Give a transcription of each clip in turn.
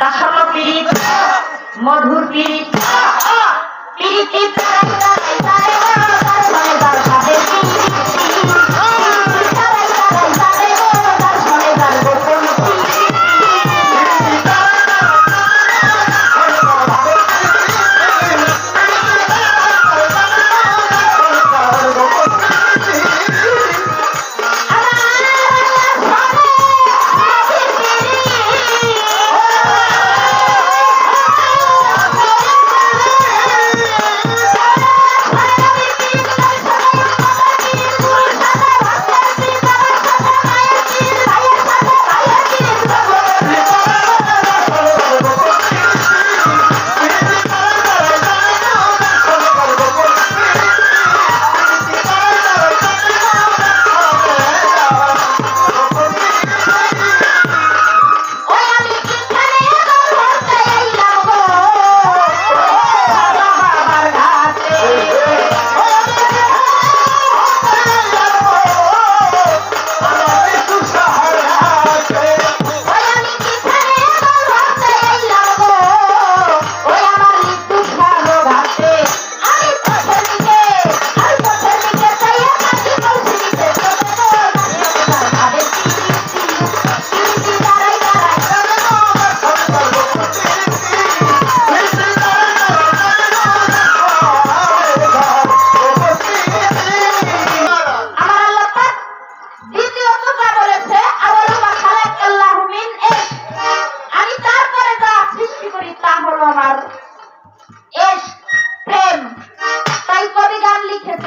দাসল পীড়িত মধুর পীড়িত পীড়িতি।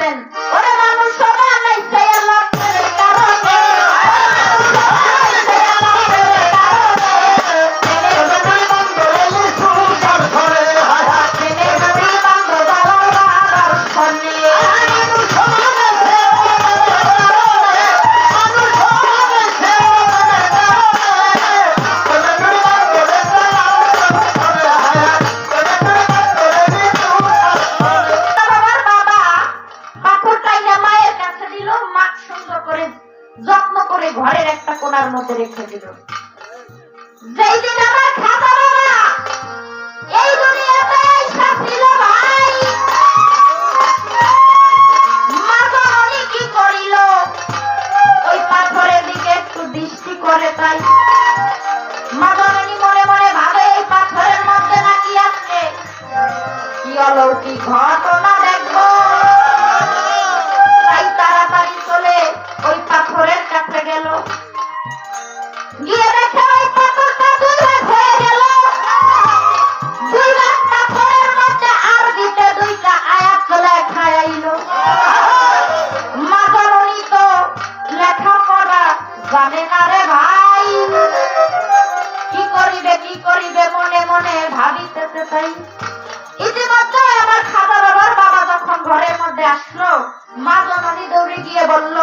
What? কোণার মধ্যে রেখে দিল। আমার খাতা বাবা, এই দুনিয়াতে ভাই। কি করিল? ওই পাথরের দিকে একটু দৃষ্টি করে তাই। মা মনে মনে ভাবে এই পাথরের মধ্যে নাকি আছে। কি অলৌকিক ঘটনা দেখব? করিবে মনে মনে ভাবিতেছে তাই ইতিমধ্যে আমার খাতা বাবার বাবা যখন ঘরের মধ্যে আসলো, মা জননী দৌড়ে গিয়ে বলল,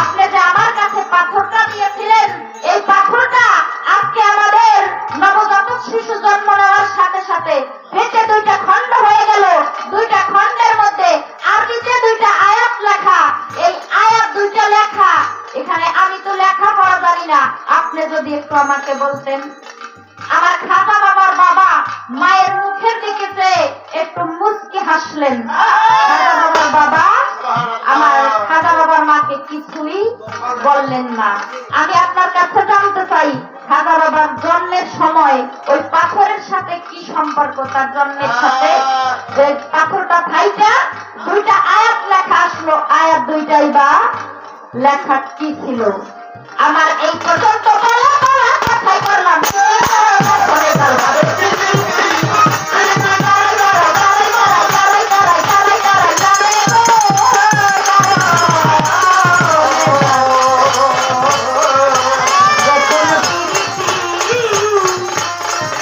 আপনি যে আমার কাছে পাথরটা দিয়েছিলেন, এই পাথরটা আজকে আমাদের নবজাতক শিশু জন্ম নেওয়ার সাথে সাথে ফেটে দুইটা খণ্ড হয়ে গেল। দুইটা খণ্ডের মধ্যে আরবিতে দুইটা আয়াত লেখা। এই আয়াত দুইটা লেখা। এখানে আমি তো লেখা পড়া জানি না। আপনি যদি একটু আমাকে বলতেন। আমার খাতা বাবার বাবা মায়ের মুখের দিকে একটু মুচকি হাসলেন। বাবার বাবা, আমার খাতা বাবার মাকে কিছুই বললেন না। আমি আপনার কাছে জানতে চাই বাবার জন্মের সময় ওই পাথরের সাথে কি সম্পর্ক? তার জন্মের সাথে যে পাথরটা থাইটা দুইটা আয়াত লেখা আসলো। আয়াত দুইটাই বা লেখা কি ছিল? আমার এই পর্যন্ত